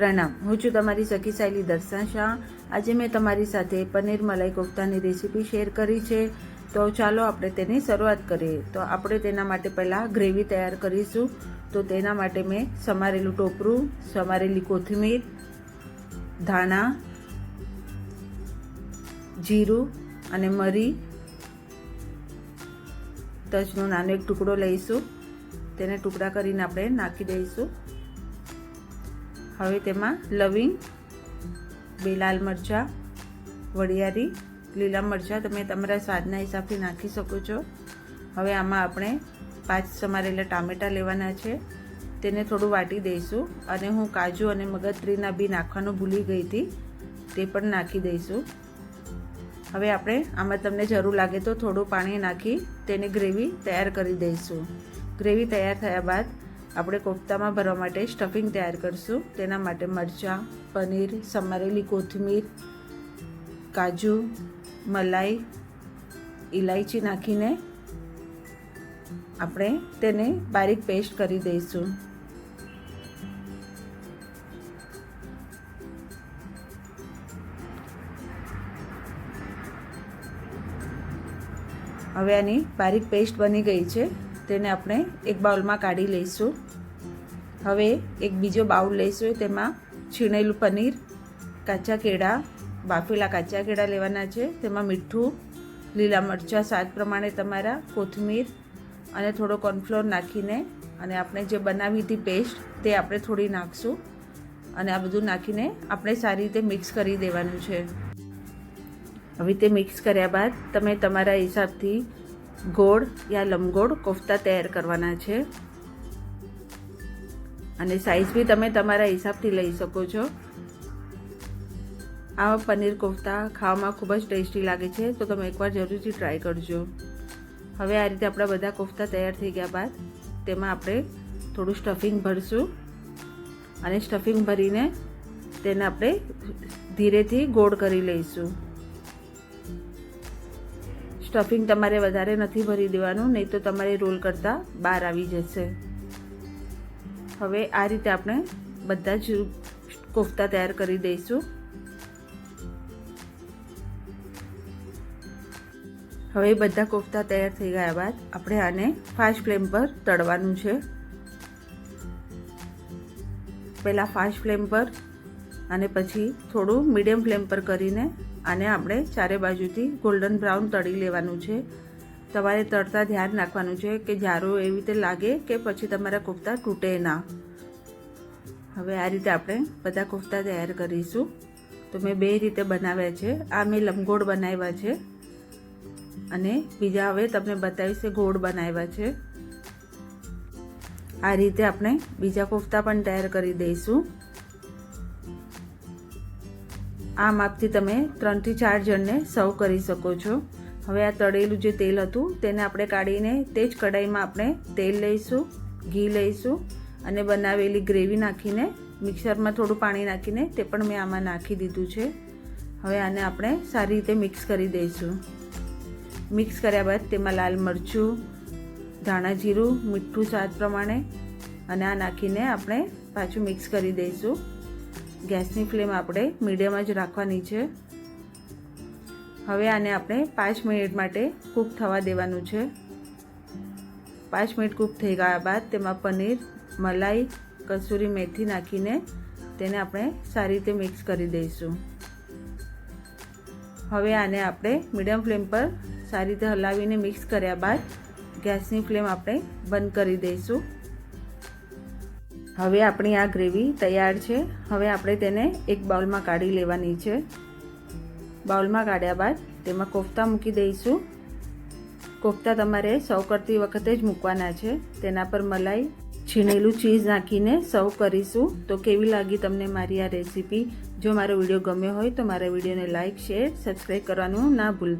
પ્રણામ. હું છું તમારી સખી સાયલી દર્શન શાહ. આજે મેં તમારી સાથે પનીર મલાઈ કોફતાની રેસીપી શેર કરી છે. તો ચાલો આપણે તેની શરૂઆત કરીએ. તો આપણે તેના માટે પહેલાં ગ્રેવી તૈયાર કરીશું. તો તેના માટે મેં સમારેલું ટોપરું, સમારેલી કોથમીર, ધાણા, જીરું અને મરી તજનો નાનો એક ટુકડો લઈશું. તેને ટુકડા કરીને આપણે નાખી દઈશું. હવે તેમાં લવિંગ, બે લાલ મરચાં, વડિયારી, લીલા મરચાં તમે તમારા સ્વાદના હિસાબથી નાખી શકો છો. હવે આમાં આપણે પાંચ સમારેલા ટામેટાં લેવાના છે. તેને થોડું વાટી દઈશું અને હું કાજુ અને મગજત્રીના બી નાખવાનું ભૂલી ગઈ હતી, તે પણ નાખી દઈશું. હવે આપણે આમાં તમને જરૂર લાગે તો થોડું પાણી નાખી તેની ગ્રેવી તૈયાર કરી દઈશું. ગ્રેવી તૈયાર થયા બાદ આપણે કોફતામાં ભરવા માટે સ્ટફિંગ તૈયાર કરીશું. તેના માટે મરચાં, પનીર, સમારેલી કોથમીર, કાજુ, મલાઈ ઇલાયચી નાખીને આપણે તેને બારીક પેસ્ટ કરી દઈશું. હવે આની બારીક પેસ્ટ બની ગઈ છે. તેને આપણે એક બાઉલમાં કાઢી લઈશું. હવે એક બીજો બાઉલ લઈશું, તેમાં છીણેલું પનીર, કાચા કેળા, બાફેલા કાચા કેળા લેવાના છે. તેમાં મીઠું, લીલા મરચાં, સ્વાદ પ્રમાણે તમારા, કોથમીર અને થોડો કોર્નફ્લોર નાખીને અને આપણે જે બનાવી હતી પેસ્ટ તે આપણે થોડી નાખશું અને આ બધું નાખીને આપણે સારી રીતે મિક્સ કરી દેવાનું છે. હવે તે મિક્સ કર્યા બાદ તમે તમારા હિસાબથી ગોળ યા લંબગોળ કોફતા તૈયાર કરવાના છે. અને સાઈઝ બી તમે તમારા હિસાબથી લઈ શકો છો. આ પનીર કોફતા ખાવામાં ખૂબ જ ટેસ્ટી લાગે છે, તો તમે એકવાર જરૂરથી ટ્રાય કરજો. હવે આ રીતે આપણા બધા કોફતા તૈયાર થઈ ગયા બાદ તેમાં આપણે થોડું સ્ટફિંગ ભરશું. અને સ્ટફિંગ ભરીને તેને આપણે ધીરેથી ગોળ કરી લઈશું. સ્ટફિંગ તમારે વધારે નથી ભરી દેવાનું, નહીં તો તમારે રોલ કરતાં બહાર આવી જશે. હવે આ રીતે આપણે બધા જ કોફતા તૈયાર કરી દઈશું. હવે બધા કોફતા તૈયાર થઈ ગયા બાદ આપણે આને ફાસ્ટ ફ્લેમ પર તળવાનું છે. પહેલાં ફાસ્ટ ફ્લેમ પર અને પછી થોડું મીડિયમ ફ્લેમ પર કરીને આને આપણે ચારે બાજુથી ગોલ્ડન બ્રાઉન તળી લેવાનું છે. તમારે તળતા ધ્યાન રાખવાનું છે કે જારો એવી રીતે લાગે કે પછી તમારા કોફતા તૂટે ના. હવે આ રીતે આપણે બધા કોફતા તૈયાર કરીશું. તો મેં બે રીતે બનાવ્યા છે. આ મેં લંબગોળ બનાવ્યા છે. અને બીજા હવે તમને બતાવીશ ગોળ બનાવ્યા છે. આ રીતે આપણે બીજા કોફતા પણ તૈયાર કરી દઈશું. આ માપથી તમે ત્રણથી ચાર જણને સર્વ કરી શકો છો. હવે આ તળેલું જે તેલ હતું, તેને આપણે કાઢીને તે જ કઢાઈમાં આપણે તેલ લઈશું, ઘી લઈશું અને બનાવેલી ગ્રેવી નાખીને, મિક્સરમાં થોડું પાણી નાખીને તે પણ મેં આમાં નાખી દીધું છે. હવે આને આપણે સારી રીતે મિક્સ કરી દઈશું. મિક્સ કર્યા બાદ તેમાં લાલ મરચું, ધાણા જીરું, મીઠું સ્વાદ પ્રમાણે અને આ નાખીને આપણે પાછું મિક્સ કરી દઈશું. ગેસની ફ્લેમ આપણે મીડિયમ જ રાખવાની છે. હવે આને આપણે પાંચ મિનિટ માટે કૂક થવા દેવાનું છે. પાંચ મિનિટ કૂક થઈ ગયા બાદ તેમાં પનીર, મલાઈ, કસૂરી મેથી નાખીને તેને આપણે સારી રીતે મિક્સ કરી દઈશું. હવે આને આપણે મીડિયમ ફ્લેમ પર સારી રીતે હલાવીને મિક્સ કર્યા બાદ ગેસની ફ્લેમ આપણે બંધ કરી દઈશું. હવે આપણી આ ગ્રેવી તૈયાર છે. હવે આપણે તેને એક બાઉલમાં કાઢી લેવાની છે. બાઉલમાં કાઢ્યા બાદ તેમાં કોફતા મૂકી દઈશું. કોફતા તમારે સર્વ કરતી વખતે જ મૂકવાના છે. તેના પર મલાઈ, છીણેલું ચીઝ નાખીને સર્વ કરીશું. તો કેવી લાગી તમને મારી આ રેસીપી? જો મારો વીડિયો ગમ્યો હોય તો મારા વિડીયોને લાઇક શેર, સબસ્ક્રાઈબ કરવાનું ના ભૂલ